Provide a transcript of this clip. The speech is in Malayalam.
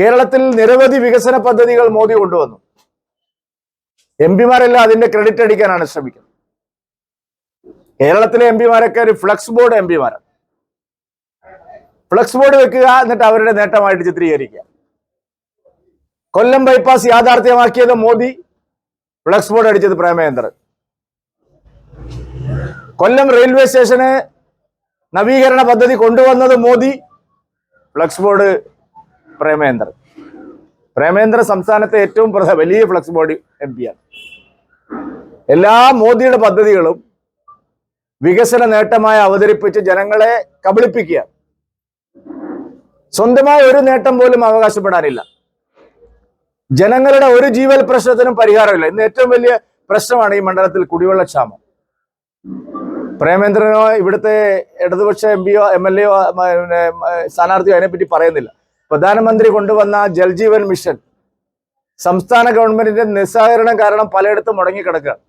കേരളത്തിൽ നിരവധി വികസന പദ്ധതികൾ മോദി കൊണ്ടുവന്നു. എം പിമാരെല്ലാം അതിന്റെ ക്രെഡിറ്റ് അടിക്കാനാണ് ശ്രമിക്കുന്നത്. കേരളത്തിലെ എം പിമാരൊക്കെ ഒരു ഫ്ലക്സ് ബോർഡ് എം പിമാരാണ്. ഫ്ലക്സ് ബോർഡ് വെക്കുക എന്നിട്ട് അവരുടെ നേട്ടമായിട്ട് ചിത്രീകരിക്കുക. കൊല്ലം ബൈപ്പാസ് യാഥാർത്ഥ്യമാക്കിയത് മോദി ഫ്ലക്സ് ബോർഡ് അടിച്ചത് പ്രേമേന്ദ്രൻ കൊല്ലം റെയിൽവേ സ്റ്റേഷന് നവീകരണ പദ്ധതി കൊണ്ടുവന്നത് മോദി ഫ്ലക്സ് ബോർഡ് പ്രേമേന്ദ്രൻ പ്രേമേന്ദ്രൻ സംസ്ഥാനത്തെ ഏറ്റവും വലിയ ഫ്ലക്സ് ബോഡി എം ആണ്. എല്ലാ മോദിയുടെ പദ്ധതികളും വികസന നേട്ടമായി അവതരിപ്പിച്ച് ജനങ്ങളെ കബളിപ്പിക്കുക സ്വന്തമായ ഒരു നേട്ടം പോലും അവകാശപ്പെടാനില്ല. ജനങ്ങളുടെ ഒരു ജീവൽ പ്രശ്നത്തിനും പരിഹാരമില്ല. ഇന്ന് ഏറ്റവും വലിയ പ്രശ്നമാണ് ഈ മണ്ഡലത്തിൽ കുടിവെള്ള ക്ഷാമം. പ്രേമേന്ദ്രനോ ഇവിടുത്തെ ഇടതുപക്ഷ എം പിയോ എം എൽ എയോ സ്ഥാനാർത്ഥിയോ അതിനെപ്പറ്റി പറയുന്നില്ല. പ്രധാനമന്ത്രി കൊണ്ടുവന്ന ജൽജീവൻ മിഷൻ സംസ്ഥാന ഗവൺമെന്റിന്റെ നിസ്സഹകരണം കാരണം പലയിടത്തും മുടങ്ങിക്കിടക്കുകയാണ്.